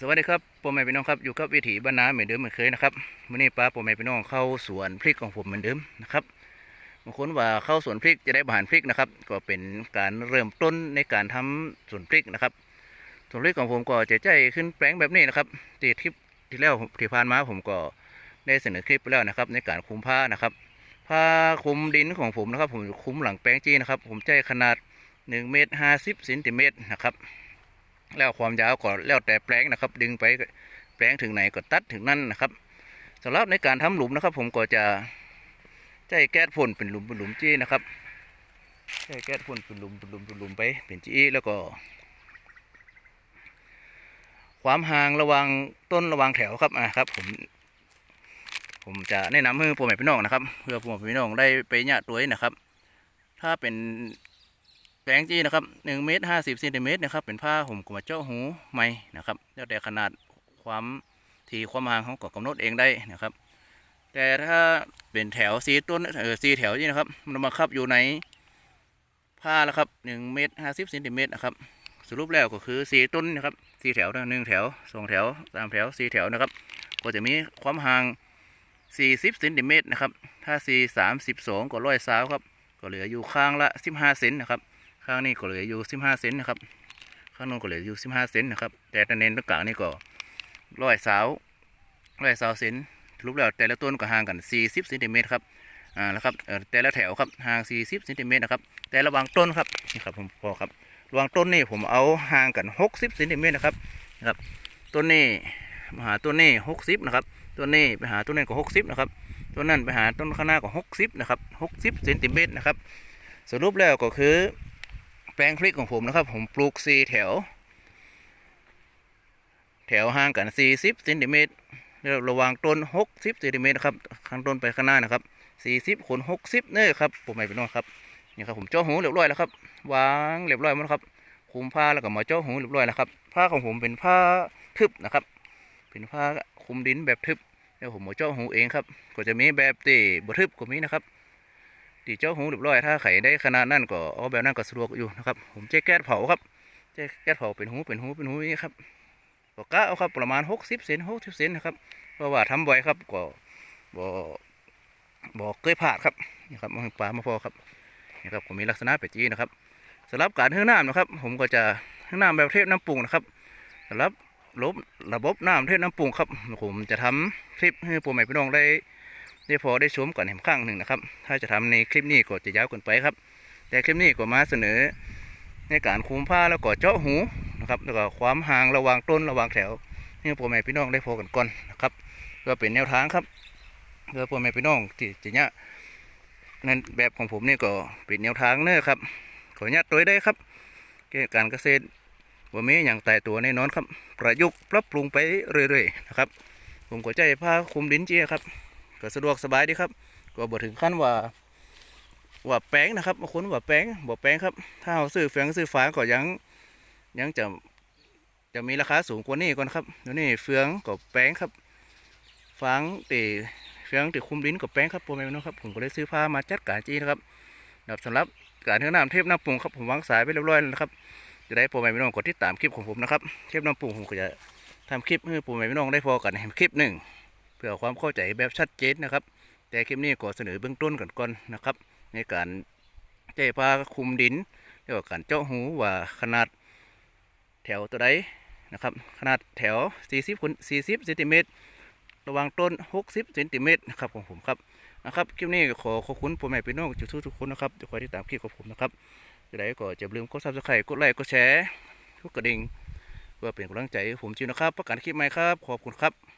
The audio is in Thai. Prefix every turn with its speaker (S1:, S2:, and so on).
S1: สวัสดีครับพ่อแม่พี่น้องครับอยู่กับวิถีบ้านนาเหมือนเดิมเหมือนเคยนะครับวันนี้ป้าพ่อแม่พี่น้องเข้าสวนพริกของผมเหมือนเดิมนะครับบางคนว่าเข้าสวนพริกจะได้บานพริกนะครับ ก็เป็นการเริ่มต้นในการทำสวนพริกนะครับสวนพริกของผมก็จะใจขึ้นแปลงแบบนี้นะครับตีคลิปที่แล้วที่ผ่านมาผมก็ได้เสนอคลิปไปแล้วนะครับ ในการคุมผ้านะครับผ้าคุมดินของผมนะครับ ผมคุมหลังแปลงจีนะครับ ผมใจขนาด1เมตร50เซนติเมตรนะครับ แล้วความยาวก็แล้วแต่แปลงนะครับ ดึงไปแปลงถึงไหนก็ตัดถึงนั่นนะครับสำหรับในการทำหลุมนะครับ ผมก็จะใช้แก๊สพ่นเป็นหลุมเป็นหลุมจี้นะครับใช้แก๊สพ่นเป็นหลุมเป็นหลุมเป็นหลุมไปเป็นจี้แล้วก็ ความห่างระว่างต้นระว่างแถวครับอ่าครับ ผมผมจะแนะนำให้พ่อแม่พี่น้องนะครับ เพื่อพ่อแม่พี่น้องได้ไปเนี่ยตัวนี้นะครับ ถ้าเป็น แปลงจีนะครับหนึ่งเมตรห้าสิบเซนติเมตรนะครับเป็นผ้าห่มกระเจ้าหูไหมนะครับแล้วแต่ขนาดความทีความห่างเขาก็กำหนดเองได้นะครับ แต่ถ้าเป็นแถวสีต้นเออสีแถวนี่นะครับมันมาคับอยู่ในผ้าแล้วครับหนึ่งเมตรห้าสิบเซนติเมตรนะครับสรุปแล้วก็คือสีต้นนะครับสีแถวหนึ่งแถวสองแถวสามแถวสี่แถวนะครับ ก็จะมีความห่างสี่สิบเซนติเมตรนะครับถ้าสี่สามสิบสองก็ร้อยสาวครับก็เหลืออยู่ข้างละสิบห้าเซนนะครับ ข้างนี้ก็เหลืออยู่สิบห้าเซนนะครับ ข้างโน้นก็เหลืออยู่สิบห้าเซนนะครับ แต่ตะเนนตรงกลางนี่ก็ร้อยสาวร้อยสาวเซนรูปแล้วแต่ละต้นก็ห่างกันสี่สิบเซนติเมตรครับ อ่าแล้วครับเอ่อแต่ละแถวครับห่างสี่สิบเซนติเมตรนะครับ แต่ระหว่างต้นครับนี่ครับผมพอครับระหว่างต้นนี่ผมเอาห่างกันหกสิบเซนติเมตรนะครับนะครับต้นนี้มาหาต้นนี้หกสิบนะครับต้นนี้ไปหาต้นนั้นก็หกสิบนะครับต้นนั้นไปหาต้นข้างหน้าก็หกสิบนะครับหกสิบเซนติเมตรนะครับสรุปแล้วก็คือ แปลงพริกของผมนะครับ ผมปลูกสี่แถว แถวห่างกันสี่สิบเซนติเมตรระหว่างต้นหกสิบเซนติเมตรนะครับข้างต้นไปข้างหน้านะครับสี่สิบคูณหกสิบเนี่ยครับผมไม่เป็นน้องครับนี่ครับผมเจาะหูเรียบร้อยแล้วครับวางเรียบร้อยหมดแล้วครับคุมผ้าแล้วก็มาเจาะหูเรียบร้อยแล้วครับผ้าของผมเป็นผ้าทึบนะครับ เป็นผ้าคุมดินแบบทึบแล้วผมมาเจาะหูเองครับก็จะมีแบบตีบทึบก็มีนะครับ ตีเจ้าหูเรียบร้อยถ้าไขได้ขนาดนั้นก็เอาแบบนั้นก็สะดวกอยู่นะครับผมใช้แก๊สเผาครับใช้แก๊สเผาเป็นหูเป็นหูเป็นหูนี้ครับก็กะเอาครับประมาณหกสิบเซนหกสิบเซนนะครับเพราะว่าทำบ่อยครับก็บ่บ่เคยพลาดครับนี่ครับมันปลามาพอครับนี่ครับผมมีลักษณะเป็ดจีนะครับสำหรับการเฮือน้ำนะครับ ผมก็จะเฮือน้ำแบบเทพน้ำปรุงนะครับสำหรับระบบระบบน้ำเทพน้ำปรุงครับผมจะทำคลิปให้พ่อแม่พี่น้องได้ ได้พอได้ชมก่อนแหมข้างหนึ่งนะครับ ถ้าจะทำในคลิปนี้ก็จะยาวกินไปครับ แต่คลิปนี้ก็มาเสนอ ในการคุมผ้าแล้วก็เจาะหูนะครับ แล้วก็ความห่างระหว่างต้นระหว่างแถวให้พ่อแม่พี่น้องได้พอกันก่อนนะครับเพื่อเป็นแนวทางครับเพื่อพ่อแม่พี่น้องที่จะเนี่ยนั่นแบบของผมนี่ก็เป็นแนวทางเนอะครับ ขออนุญาตตัวได้ครับเกี่ยวกับการเกษตรว่ามีอย่างแต่ตัวแน่นอนครับ ประยุกต์ปรับปรุงไปเรื่อยๆนะครับ ผมก็ใจผ้าคลุมดินเจียครับ ก็สะดวกสบายดีครับ ก็บ่ถึงขั้นว่าว่าแป้งนะครับบางคนว่าแป้งบ่แป้งครับ ถ้าเอาซื้อแฟงซื้อฝาก็ยังยังจะจะมีราคาสูงกว่านี้ก่อนครับเดี๋ยวนี้เฟืองกับแป้งครับฟางตีเฟืองตีคุมดิ้นกับแป้งครับพ่อแม่พี่น้องครับผมก็ได้ซื้อผ้ามาจัดการจีนะครับนะครับสำหรับการเทือน้ำเทพน้ำปรุงครับผมวางสายไปเรียบร้อยแล้วนะครับจะได้พ่อแม่พี่น้องกดติดตามคลิปของผมนะครับเทพน้ำปรุงผมก็จะทำคลิปให้พ่อแม่พี่น้องได้พอกันในคลิปหนึ่ง เพื่อความเข้าใจแบบชัดเจนนะครับ แต่คลิปนี้ก็เสนอเบื้องต้นกันก่อนนะครับ ในการเจ้ผ้าคุมดินเรียกว่าการเจาะหูว่าขนาดแถวตัวใดนะครับ ขนาดแถว 40คูณ40เซนติเมตรระว่างต้น 60เซนติเมตรนะครับของผมครับนะครับคลิปนี้ขอขอบคุณพ่อแม่พี่น้องทุกทุกคนนะครับจะคอยติดตามคลิปของผมนะครับจะได้ก็จะลืมกดซับสไครต์กดไลค์กดแชร์กดกระดิ่งเพื่อเป็นกำลังใจให้ผมจิวนะครับ ประกาศคลิปใหม่ครับ ขอบคุณครับ